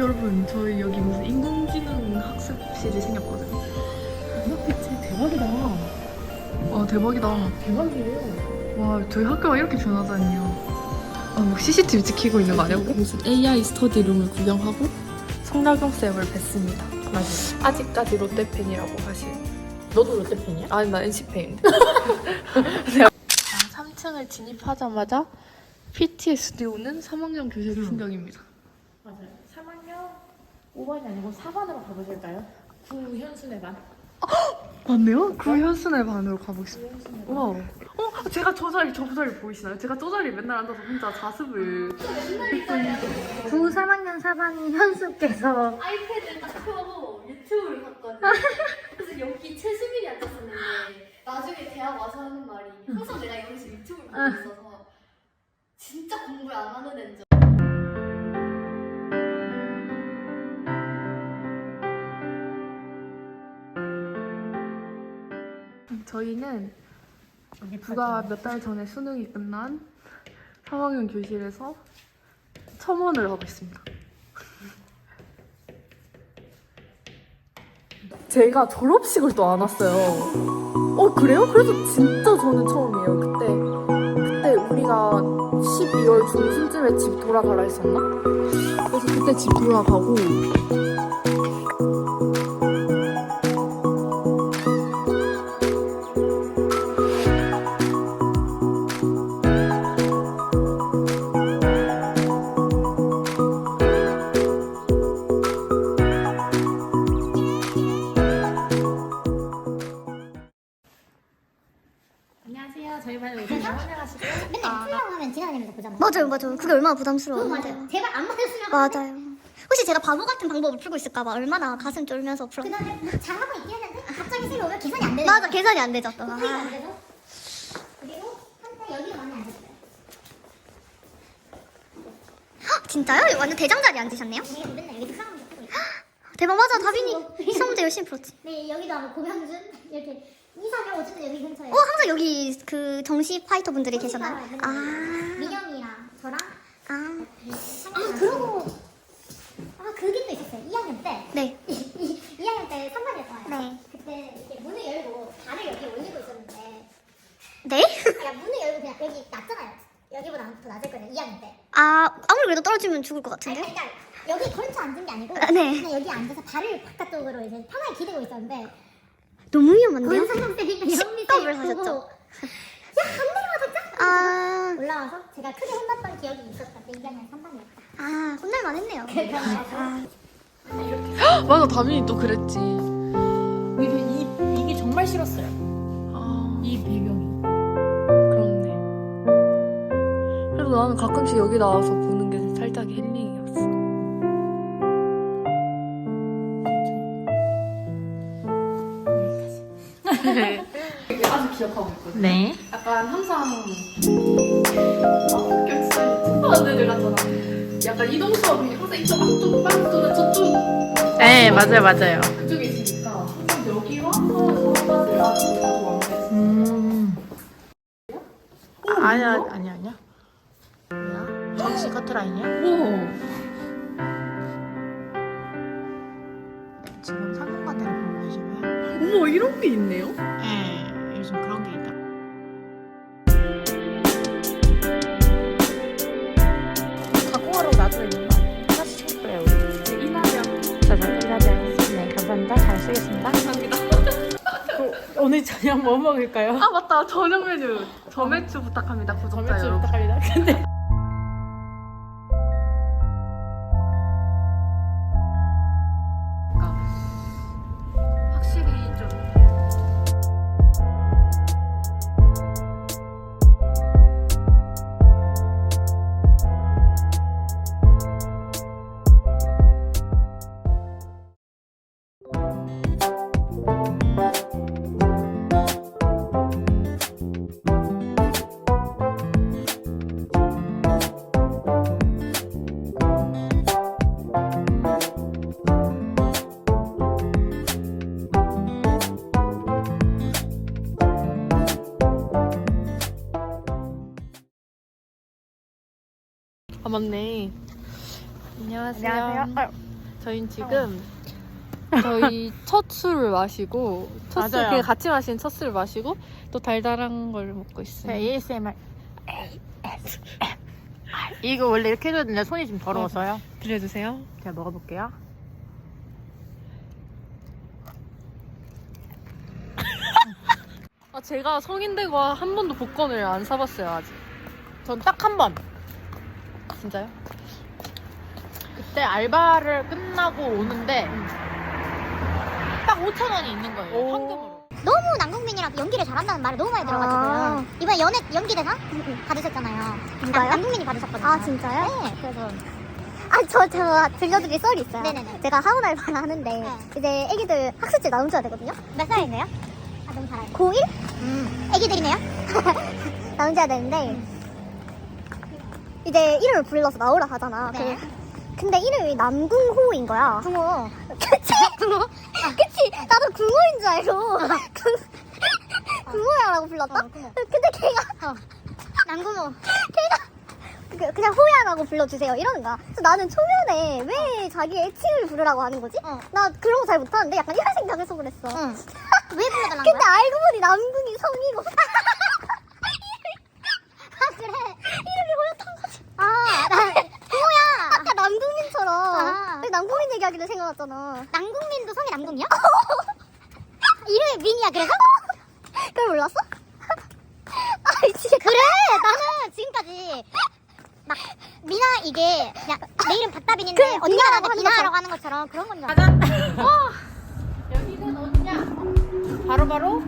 여러분 저희 여기 무슨 인공지능 학습실이 생겼거든요. 진짜 대박이다. 와 대박이다. 대박이에요. 와 저희 학교가 이렇게 변하다니요. 아, 뭐 CCTV 지키고 있는 거 아니야? 무슨 AI 스터디룸을 구경하고 성나경 쌤을 뵀습니다. 맞아. 아직까지 롯데 팬이라고 하시는. 너도 롯데 팬이야? 아니 나 NC 팬인데. 자, 3층을 진입하자마자 PTSD 오는 3학년 교실 풍경입니다. 맞아요. 3학년 5반이 아니고 4반으로 가보실까요? 구현순의 반. 맞네요? 그 현순의 반으로 가보겠습니다. 구현순의 반. 우와. 어, 제가 저 자리, 저 자리 보이시나요? 제가 저 자리 맨날 앉아서 혼자 자습을. 9, 3학년 4반인 현수께서 아이패드 딱 켜고 유튜브를 봤거든요. 그래서 여기 최수민이 앉았었는데 나중에 대학 와서 하는 말이 항상 내가 여기서 유튜브를 보고 있어서 진짜 공부 안 하는 애인 줄 저희는 불과 몇 달 전에 수능이 끝난 3학년 교실에서 첨언을 하고 있습니다. 제가 졸업식을 또 안 왔어요. 어, 그래요? 그래서 진짜 저는 처음이에요. 그때, 그때 우리가 12월 중순쯤에 집 돌아가라 했었나? 그래서 그때 집 돌아가고, 저희 반에 오신 분 환영하시고요. 맨날 풀라고 하면 지나다니면서 보잖아요. 맞아요 맞아요 그게 얼마나 그거 부담스러운데 맞아요. 제발 안 맞았으면 맞아요 혹시 제가 바보 같은 방법을 풀고 있을까봐 얼마나 가슴 쫄면서 풀었 그다음에 잘하고 있긴 했는데 갑자기 생각 오면 계산이 안 되는 맞아 계산이 안 되죠 또. 안 아, 돼서 그리고 한때 여기가 많이 안 됐어요. 헉, 진짜요? 완전 대장자리 앉으셨네요? 우리가 맨날 여기서 싸우는 거 보고 있어요. 대박 맞아 다빈이 시험 문제 열심히 풀었지 네 여기도 하고 고명준 이렇게 이사명 어쨌든 여기 근처에 어 항상 여기 그 정시 파이터 분들이 계셨나요? 아, 민영이랑 저랑 아, 아 그러고 아 그게 또 있었어요. 2학년 때 네, 2학년 때 3반이었잖아요. 네. 그때 이렇게 문을 열고 발을 여기 올리고 있었는데 네? 야 문을 열고 그냥 여기 낮잖아요. 여기보다 더 낮을 거예요. 2학년 때. 아 아무리 그래도 떨어지면 죽을 것 아니, 같은데? 그러니까 여기 걸쳐 앉은 게 아니고 아, 네. 그냥 여기 앉아서 발을 바깥쪽으로 이제 편하게 기대고 있었는데 너무 위험한데요? 권선생 쌤이 현미 식겁을 하셨죠? 야한 대를 맞았죠? 아, 올라와서 제가 크게 혼났던 기억이 있었다. 2학년 3반이었다. 아 혼날 만 했네요 맞아, 다민이 또 그랬지. 이게, 이, 이게 정말 싫었어요. 아, 이 배경이. 그렇네. 그래도 나는 가끔씩 여기 나와서 보는 게 살짝 힐링이었어. 기억하고 있거든. 네. 약간 항상 아, 특별한 애들 같잖아. 약간 이동 수업이 항상 이쪽 앞쪽 반 또는 저쪽 네, 맞아요, 맞아요. 그쪽에 있으니까 항상 여기와 아주 자주 왕래했어. 음. 아니야, 아니야, 아니야. 뭐야? 정시 커트라인이야? 오. 지금 상공관대를 보고 계시고요. 어머 이런 게 있네요. 저녁 뭐 먹을까요? 아 맞다 저녁 메뉴 저매추 부탁합니다 구독자 점액 여러분. 부탁합니다. 근데 맞네. 안녕하세요. 안녕하세요. 아, 저희는 지금 저희 첫 술을 마시고 첫 술, 맞아요. 그냥 같이 마신 첫 술을 마시고 또 달달한 걸 먹고 있어요. ASMR. 이거 원래 이렇게 해줘야 되는데 손이 좀 더러워서요. 들려주세요. 제가 먹어볼게요. 아, 제가 성인 되고 한 번도 복권을 안 사봤어요 아직. 전 딱 한 번. 진짜요? 그때 알바를 끝나고 오는데 딱 5천 원이 있는 거예요. 오. 현금으로. 너무 남궁민이랑 연기를 잘한다는 말을 너무 많이 들어가지고 아. 이번에 연애 연기 대상 받으셨잖아요. 누가요? 남, 남궁민이 받으셨거든요. 아 진짜요? 네, 그래서 아저저 들려드릴 썰이 있어요. 네네네. 제가 학원 알바를 하는데 네. 이제 애기들 학습지 나눠줘야 되거든요. 몇 살이네요? 아 너무 잘해요. 고1 음, 애기들이네요. 나눠줘야 되는데 이제 이름을 불러서 나오라 하잖아. 네. 그- 근데 이름이 남궁호인 거야. 붕어. 그치? 궁호? 그치? 나도 궁호인 줄 알고 궁- 궁호야라고 불렀다? 어, 궁호. 근데 걔가 남궁호. 그- 그냥 호야라고 불러주세요 이러는 거야. 그래서 나는 초면에 왜 자기 애칭을 부르라고 하는 거지? 어. 나 그런 거 잘 못하는데 약간 이런 생각해서 그랬어. 응. 왜 불러달라는 근데 거야? 알고 보니 남궁이 성이고. 아 그래? 이름이 호였던 거지. 아, 나 붕어야. 아까 남궁민처럼 아. 왜 남궁민 얘기하길래 생각났잖아. 남궁민도 성이 남궁이야? 이름이 민이야 그래서? 그걸 몰랐어? 아 진짜 그래 나는 지금까지 막 미나 이게 그냥 내 이름 박다빈인데 그래, 나한테 하는 미나라고 하는 것처럼 그런 건줄 알았어 가자. 여기는 어디냐? 바로바로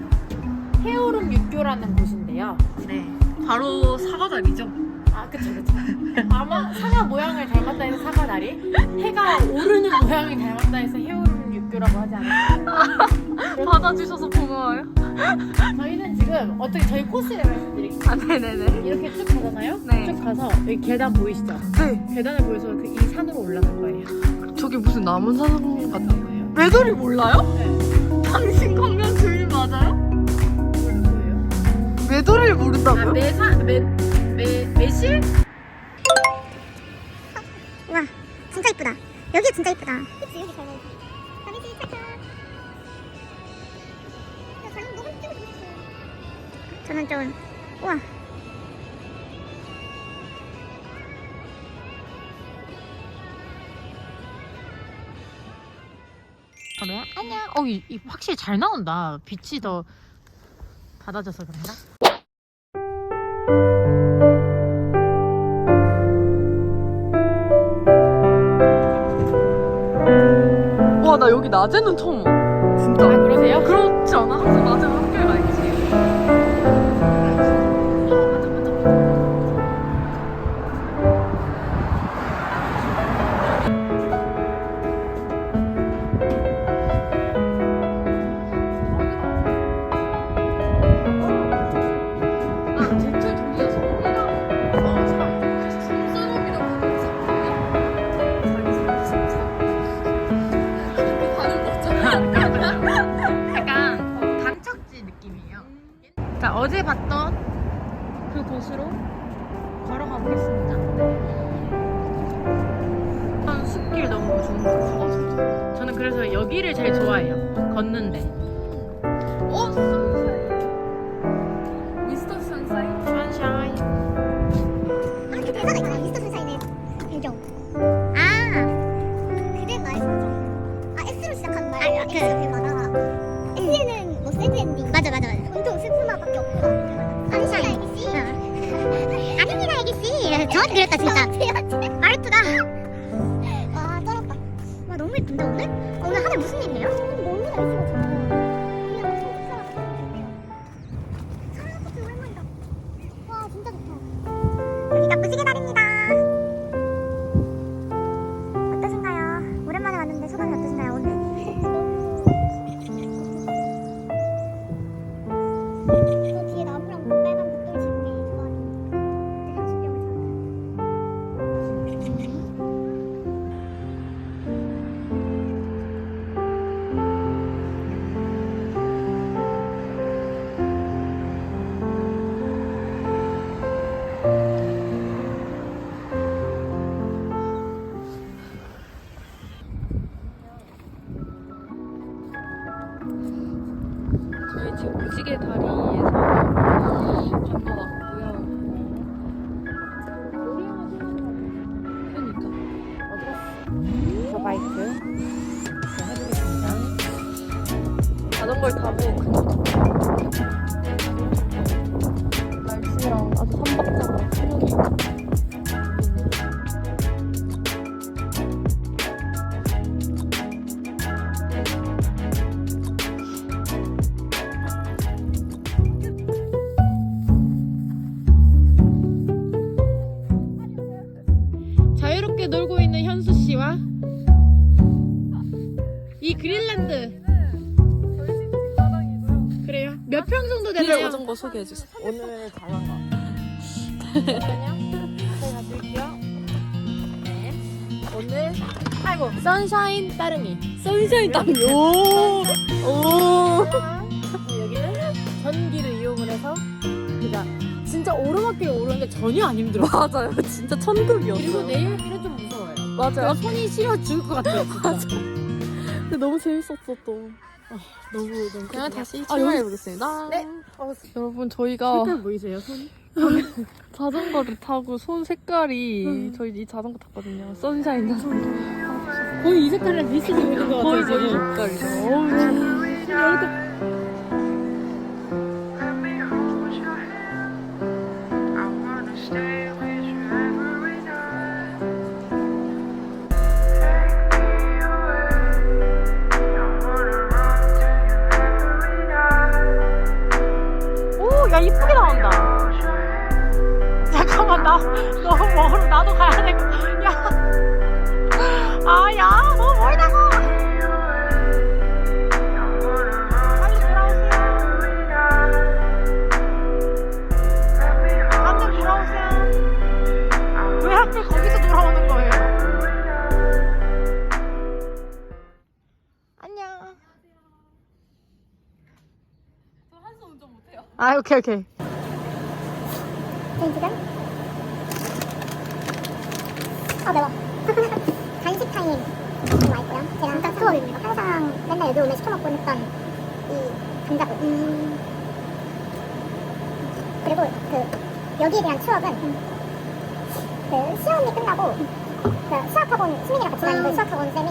해오름 육교라는 곳인데요. 네. 바로 사과다리죠. 아, 그쵸, 그쵸. 아마 사과 모양을 닮았다 해서 사과 다리, 해가 오르는 모양을 닮았다 해서 해오름 육교라고 하지 않을까. 받아주셔서 고마워요. 저희는 지금 어떻게 저희 코스를 말씀드릴게요. 아 네네네. 이렇게 쭉 가잖아요? 네. 쭉 가서 여기 계단 보이시죠? 네. 계단을 보여서 그 이 산으로 올라갈 거예요. 저기 무슨 사람 같은 거예요? 매도리 몰라요? 네. 당신 강연 주인 맞아요? 뭐예요? 매도리를 아, 모른다고요? 매사, 매, 매, 매실? 진짜 이쁘다. 여기 진짜 이쁘다. 그치 여기 잘 나오지. 다미지 착착. 야 장면 너무 찍고 싶어. 저는 좀 우와. 그래? 안녕. 어, 이, 이 확실히 잘 나온다. 빛이 더 받아져서 그런가? 낮에는 처음 와. 진짜. 아, 그러세요? 그렇지 않아? 항상 낮에는 학교에 가 있지. 아, 자전거를 타고 그냥 날씨랑 아주 삼박자가 촬영이 자유롭게 놀고 있는 현수 씨와 이 그린랜드 그래요? 몇평 정도 되나요? 자전거 소개해 주세요. 오늘 잘한 거. 오늘 아이고 선샤인 따릉이 선샤인 땀. 오. 오. 여기는 전기를 이용을 해서 그니까 진짜 오르막길을 오르는데 전혀 안 힘들어 맞아요. 진짜 천국이었어요. 그리고 내일길은 좀 무서워요 맞아요. 손이 시려 죽을 것 같아요 진짜 근데 너무 재밌었어 또. 너무 너무 그냥 다시 아, 출발해 보겠습니다. 네. 어, 여러분 저희가 색깔 보이세요 손? 자전거를 타고 손 색깔이 저희 이 자전거 탔거든요. 선샤인 자전거. 거의 이 색깔이랑 비슷해 보이는 것 같아요 거의 지금 색깔이죠. 어우, I 나 너무 멀어. 나도 가야 돼. 야, 아, 야, 너무 멀다고. 빨리 돌아오세요. 한번 돌아오세요. 왜 하필 거기서 돌아오는 거예요? 안녕. 아, 오케이, 오케이. 저희 지금 아 매워. 간식 타임. 와 있고요. 제가 진짜 추억입니다. 항상 맨날 여기 오면 시켜먹고 했던 이 감자국. 음. 그리고 그 여기에 대한 추억은 그 시험이 끝나고 그 수학학원 수민이랑 같이 다니는 그 수학학원 쌤이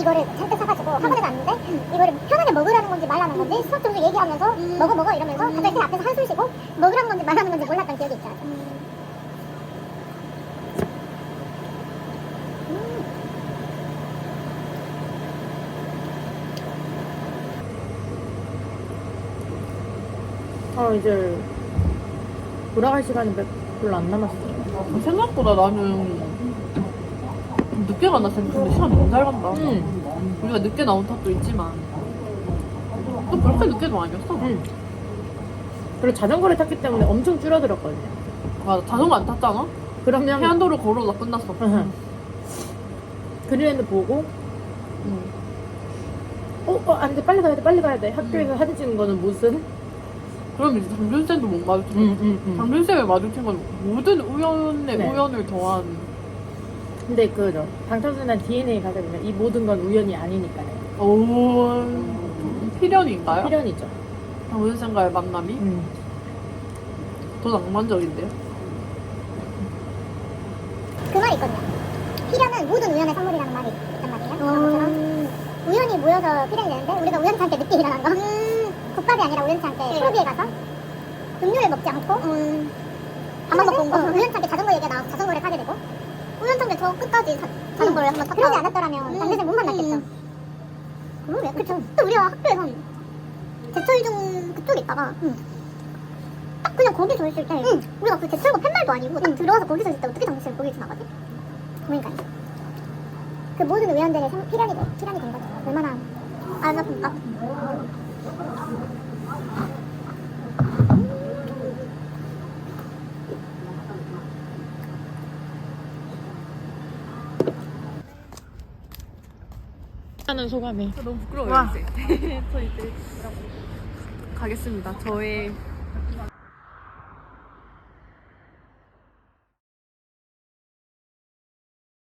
이거를 잔뜩 사가지고 학원에 갔는데 이거를 편하게 먹으라는 건지 말라는 건지 수학 점수 얘기하면서 먹어 먹어 이러면서 갑자기 쌤 앞에서 한숨 쉬고 먹으라는 건지 말라는 건지 몰랐던 기억이 있죠 아 이제 돌아갈 시간이 몇- 별로 안 남았어요 생각보다 나는 늦게 간다 생각했는데 시간 너무 잘 간다. 응. 우리가 늦게 나온 탓도 있지만 또 그렇게 늦게도 아니었어. 응. 그리고 자전거를 탔기 때문에 엄청 줄어들었거든요 맞아 자전거 안 탔잖아. 그러면 해안도로 걸어다 끝났어. 그린랜드 보고 응. 어, 어, 안 돼, 빨리 가야 돼, 빨리 가야 돼. 학교에서 사진 찍는 거는 무슨? 그럼 이제 장준쌤도 못 마주치고 응, 응, 장준쌤을 마주친 건 모든 우연에 네. 우연을 더한 근데 그죠. 방탄소년단 DNA 가게 되면 이 모든 건 우연이 아니니까요. 오 필연인가요? 필연이죠. 장준쌤과의 만남이 음. 더 낭만적인데요? 그 말이 있거든요. 필연은 모든 우연의 선물이라는 말이 있단 말이에요. 것처럼 우연히 모여서 필연이 되는데 우리가 우연치 않게 늦게 일어난 거. 국밥이 아니라 우연치 않게 수업에 가서 음료를 먹지 않고 밥만 먹고 온 거. 우연치 않게 자전거 얘기가 나와서 자전거를 타게 되고 우연치 않게 저 끝까지 자, 자전거를 한번 탔다. 그러지 않았더라면 당대생 못 만났겠죠. 그러네. 그쵸. 또 우리가 학교에서 제철중 그쪽에 있다가 딱 그냥 거기 서 있을 때 우리가 그 제철고 팻말도 아니고 딱 들어와서 거기서 있을 때 어떻게 당신을 거기서 나가지? 그러니까요. 그 모든 우연들의 생- 필연이, 돼- 필연이 된 거죠. 얼마나 안 아픈가? 하는 소감이. 너무 부끄러워요 이제. 저 이제 가겠습니다. 저의